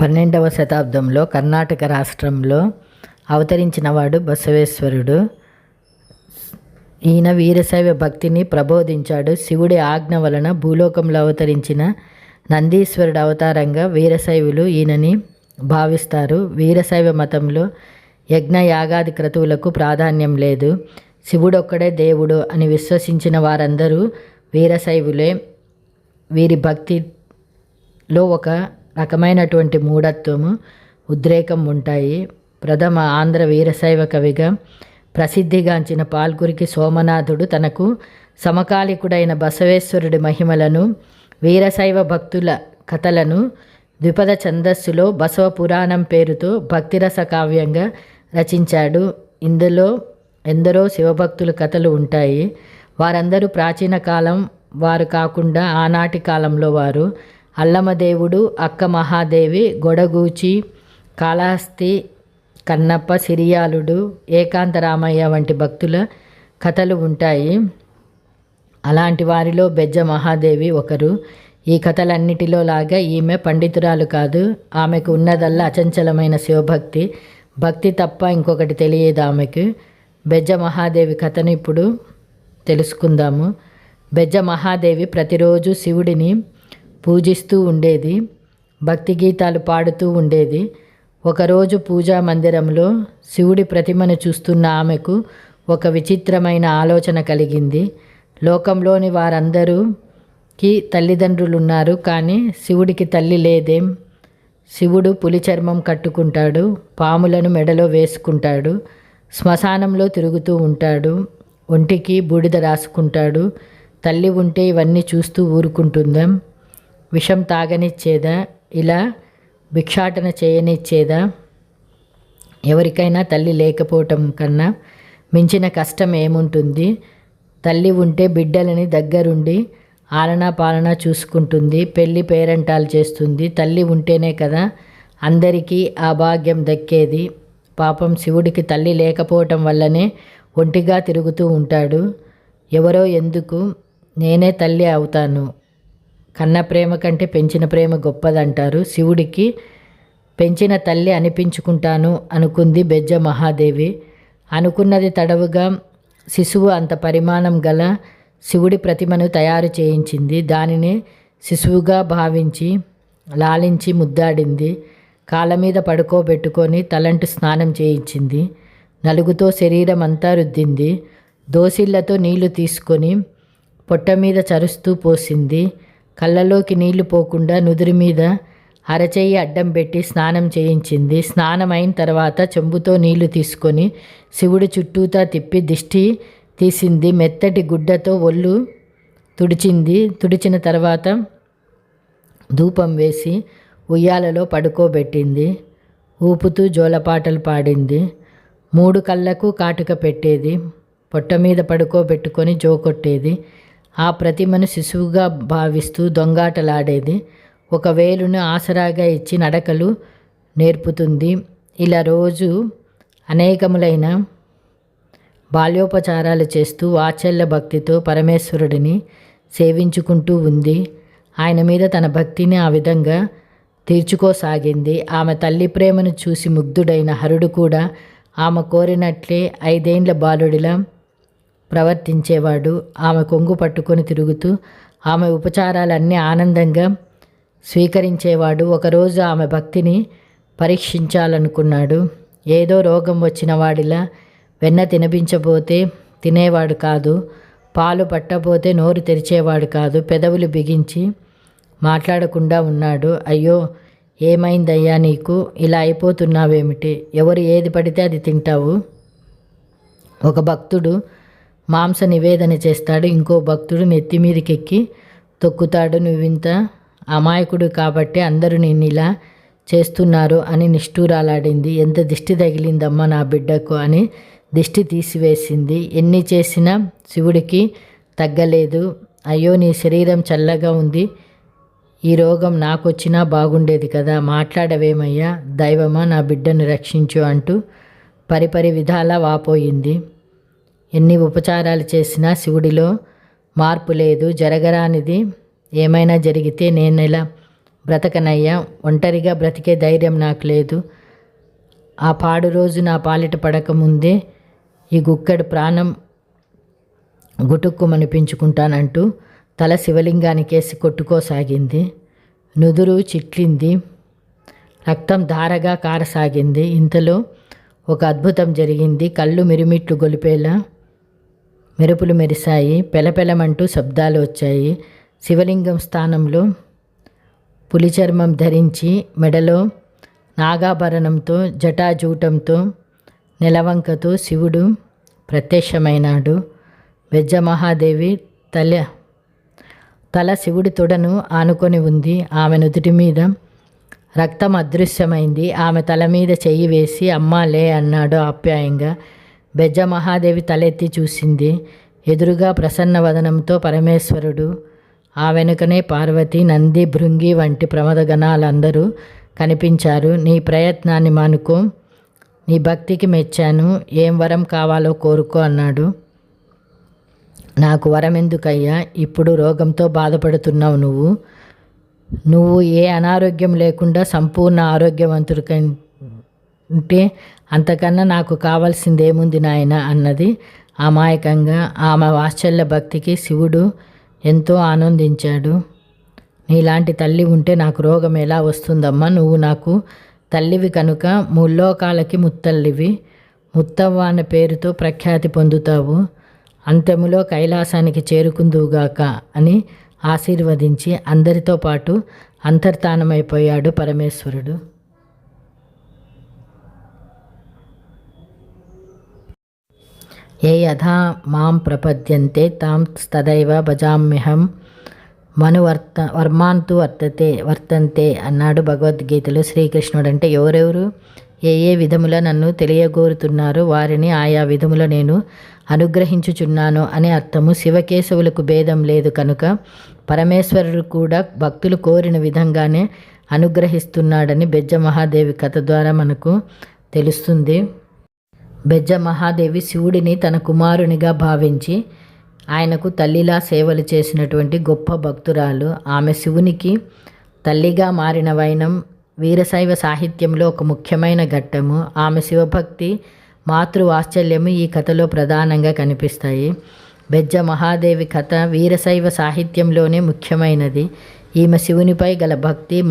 పన్నెండవ శతాబ్దంలో కర్ణాటక రాష్ట్రంలో అవతరించినవాడు బసవేశ్వరుడు. ఈయన వీరశైవ భక్తిని ప్రబోధించాడు. శివుడి ఆజ్ఞ వలన భూలోకంలో అవతరించిన నందీశ్వరుడు అవతారంగా వీరశైవులు ఈయనని భావిస్తారు. వీరశైవ మతంలో యజ్ఞ యాగాది క్రతువులకు ప్రాధాన్యం లేదు. శివుడొక్కడే దేవుడు అని విశ్వసించిన వారందరూ వీరశైవులే. వీరి భక్తిలో ఒక రకమైనటువంటి మూఢత్వము ఉద్రేకం ఉంటాయి. ప్రథమ ఆంధ్ర వీరశైవ కవిగా ప్రసిద్ధిగాంచిన పాల్కురికి సోమనాథుడు తనకు సమకాలికుడైన బసవేశ్వరుడి మహిమలను వీరశైవ భక్తుల కథలను ద్విపద ఛందస్సులో బసవ పురాణం పేరుతో భక్తిరస కావ్యంగా రచించాడు. ఇందులో ఎందరో శివభక్తుల కథలు ఉంటాయి. వారందరూ ప్రాచీన కాలం వారు కాకుండా ఆనాటి కాలంలో వారు అల్లమదేవుడు అక్క మహాదేవి గొడగూచి కాళహస్తి కన్నప్ప సిరియాలుడు ఏకాంతరామయ్య వంటి భక్తుల కథలు ఉంటాయి. అలాంటి వారిలో బెజ్జ మహాదేవి ఒకరు. ఈ కథలన్నిటిలో లాగా ఈమె పండితురాలు కాదు. ఆమెకు ఉన్నదల్లా అచంచలమైన శివభక్తి. భక్తి తప్ప ఇంకొకటి తెలియదు ఆమెకు. బెజ్జ మహాదేవి కథను ఇప్పుడు తెలుసుకుందాము. బెజ్జ మహాదేవి ప్రతిరోజు శివుడిని పూజిస్తూ ఉండేది భక్తి గీతాలు పాడుతూ ఉండేది. ఒకరోజు పూజా మందిరంలో శివుడి ప్రతిమను చూస్తున్న ఆమెకు ఒక విచిత్రమైన ఆలోచన కలిగింది. లోకంలోని వారందరూకి తల్లిదండ్రులు ఉన్నారు కానీ శివుడికి తల్లి లేదేం. శివుడు పులి చర్మం కట్టుకుంటాడు పాములను మెడలో వేసుకుంటాడు శ్మశానంలో తిరుగుతూ ఉంటాడు ఒంటికి బూడిద రాసుకుంటాడు. తల్లి ఉంటే ఇవన్నీ చూస్తూ ఊరుకుంటుందాం. విషం తాగనిచ్చేదా? ఇలా భిక్షాటన చేయనిచ్చేదా? ఎవరికైనా తల్లి లేకపోవటం కన్నా మించిన కష్టం ఏముంటుంది? తల్లి ఉంటే బిడ్డలని దగ్గరుండి ఆలనా పాలన చూసుకుంటుంది పెళ్ళి పేరంటాలు చేస్తుంది. తల్లి ఉంటేనే కదా అందరికీ ఆ భాగ్యం దక్కేది. పాపం శివుడికి తల్లి లేకపోవటం వల్లనే ఒంటిగా తిరుగుతూ ఉంటాడు. ఎవరో ఎందుకు నేనే తల్లి అవుతాను. కన్న ప్రేమ కంటే పెంచిన ప్రేమ గొప్పదంటారు. శివుడికి పెంచిన తల్లి అనిపించుకుంటాను అనుకుంది బెజ్జ మహాదేవి. అనుకున్నది తడవుగా శిశువు అంత పరిమాణం గల శివుడి ప్రతిమను తయారు చేయించింది. దానిని శిశువుగా భావించి లాలించి ముద్దాడింది. కాళ్ళ మీద పడుకోబెట్టుకొని తలంటు స్నానం చేయించింది. నలుగుతో శరీరం అంతా రుద్దింది. దోసిళ్ళతో నీళ్ళు తీసుకొని పొట్ట మీద చరుస్తూ పోసింది. కళ్ళలోకి నీళ్ళు పోకుండా నుదురు మీద అరచెయ్యి అడ్డం పెట్టి స్నానం చేయించింది. స్నానం అయిన తర్వాత చెంబుతో నీళ్ళు తీసుకొని శివుడి చుట్టూతా తిప్పి దిష్టి తీసింది. మెత్తటి గుడ్డతో ఒళ్ళు తుడిచింది. తుడిచిన తర్వాత ధూపం వేసి ఉయ్యాలలో పడుకోబెట్టింది. ఊపుతూ జోలపాటలు పాడింది. మూడు కళ్ళకు కాటుక పెట్టేది. పొట్ట మీద పడుకోబెట్టుకొని జోకొట్టేది ఆ ప్రతిమను శిశువుగా భావిస్తూ దొంగాటలాడేది. ఒక వేలును ఆసరాగా ఇచ్చి నడకలు నేర్పుతుంది. ఇలా రోజు అనేకములైన బాల్యోపచారాలు చేస్తూ వాత్సల్య భక్తితో పరమేశ్వరుడిని సేవించుకుంటూ ఉంది. ఆయన మీద తన భక్తిని ఆ విధంగా తీర్చుకోసాగింది. ఆమె తల్లి ప్రేమను చూసి ముగ్ధుడైన హరుడు కూడా ఆమె కోరినట్లే ఐదేండ్ల బాలుడిలా ప్రవర్తించేవాడు. ఆమె కొంగు పట్టుకొని తిరుగుతూ ఆమె ఉపచారాలన్నీ ఆనందంగా స్వీకరించేవాడు. ఒకరోజు ఆమె భక్తిని పరీక్షించాలనుకున్నాడు. ఏదో రోగం వచ్చిన వాడిలా వెన్న తినిపించబోతే తినేవాడు కాదు. పాలు పట్టబోతే నోరు తెరిచేవాడు కాదు. పెదవులు బిగించి మాట్లాడకుండా ఉన్నాడు. అయ్యో ఏమైందయ్యా నీకు? ఇలా అయిపోతున్నావేమిటి? ఎవరు ఏది పడితే అది తింటావు? ఒక భక్తుడు మాంస నివేదన చేస్తాడు. ఇంకో భక్తుడు నెత్తి మీదకెక్కి తొక్కుతాడు నువ్వింత అమాయకుడు కాబట్టి అందరూ నిన్ను ఇలా చేస్తున్నారు అని నిష్ఠూరాలాడింది. ఎంత దిష్టి తగిలిందమ్మా నా బిడ్డకు అని దిష్టి తీసివేసింది. ఎన్ని చేసినా శివుడికి తగ్గలేదు. అయ్యో నీ శరీరం చల్లగా ఉంది. ఈ రోగం నాకొచ్చినా బాగుండేది కదా. మాట్లాడవేమయ్యా? దైవమా? నా బిడ్డను రక్షించు అంటూ పరిపరి విధాలా వాపోయింది. ఎన్ని ఉపచారాలు చేసినా శివుడిలో మార్పు లేదు. జరగరానిది ఏమైనా జరిగితే నేను ఇలా బ్రతకనయ్యా? ఒంటరిగా బ్రతికే ధైర్యం నాకు లేదు. ఆ పాడు రోజు నా పాలిట పడకముందే ఈ గుక్కడి ప్రాణం గుటుక్కుమనిపించుకుంటానంటూ తల శివలింగానికేసి కొట్టుకోసాగింది. నుదురు చిట్లింది. రక్తం ధారగా కారసాగింది. ఇంతలో ఒక అద్భుతం జరిగింది. కళ్ళు మిరిమిట్లు గొలిపేలా మెరుపులు మెరిశాయి. పెలపెలమంటూ శబ్దాలు వచ్చాయి. శివలింగం స్థానంలో పులి చర్మం ధరించి మెడలో నాగాభరణంతో జటాజూటంతో నిలవంకతో శివుడు ప్రత్యక్షమైనాడు. మహాదేవి తల తల శివుడి తొడను ఆనుకొని ఉంది. ఆమె నుదుటి మీద రక్తం అదృశ్యమైంది. ఆమె తల మీద చెయ్యి వేసి అమ్మాలే అన్నాడు ఆప్యాయంగా. బెజ్జ మహాదేవి తలెత్తి చూసింది. ఎదురుగా ప్రసన్న వదనంతో పరమేశ్వరుడు ఆ వెనుకనే పార్వతి నంది భృంగి వంటి ప్రమదగణాలందరూ కనిపించారు. నీ ప్రయత్నాన్ని మానుకో. నీ భక్తికి మెచ్చాను. ఏం వరం కావాలో కోరుకో అన్నాడు. నాకు వరం ఎందుకయ్యా ఇప్పుడు రోగంతో బాధపడుతున్నావు నువ్వు. నువ్వు ఏ అనారోగ్యం లేకుండా సంపూర్ణ ఆరోగ్యవంతుడికై ఉంటే అంతకన్నా నాకు కావాల్సింది ఏముంది నాయన అన్నది అమాయకంగా ఆమె వాత్సల్య భక్తికి శివుడు ఎంతో ఆనందించాడు. నీలాంటి తల్లి ఉంటే నాకు రోగం ఎలా వస్తుందమ్మా? నువ్వు నాకు తల్లివి కనుక ముల్లోకాలకి ముత్తల్లివి. ముత్తవ్వ అనే పేరుతో ప్రఖ్యాతి పొందుతావు. అంతములో కైలాసానికి చేరుకుందువుగాక అని ఆశీర్వదించి అందరితో పాటు అంతర్ధానమైపోయాడు పరమేశ్వరుడు. ఏ యథా మాం ప్రపద్యంతే తాం తదైవ భజామ్యహం మనువర్త వర్మాంతు వర్తతే వర్తంతే అన్నాడు భగవద్గీతలో శ్రీకృష్ణుడు అంటే ఎవరెవరు? ఏ ఏ విధముల నన్ను తెలియగోరుతున్నారో? వారిని ఆయా విధముల నేను అనుగ్రహించుచున్నాను అనే అర్థము శివకేశవులకు భేదం లేదు కనుక పరమేశ్వరుడు కూడా భక్తులు కోరిన విధంగానే అనుగ్రహిస్తున్నాడని బెజ్జ మహాదేవి కథ ద్వారా మనకు తెలుస్తుంది. బెజ్జ మహాదేవి శివుడిని తన కుమారునిగా భావించి ఆయనకు తల్లిలా సేవలు చేసినటువంటి గొప్ప భక్తురాలు. ఆమె శివునికి తల్లిగా మారిన వైనం వీరశైవ సాహిత్యంలో ఒక ముఖ్యమైన ఘట్టము. ఆమె శివభక్తి మాతృవాత్సల్యము ఈ కథలో ప్రధానంగా కనిపిస్తాయి. బెజ్జ మహాదేవి కథ వీరశైవ సాహిత్యంలోనే ముఖ్యమైనది. ఈమె శివునిపై గల భక్తి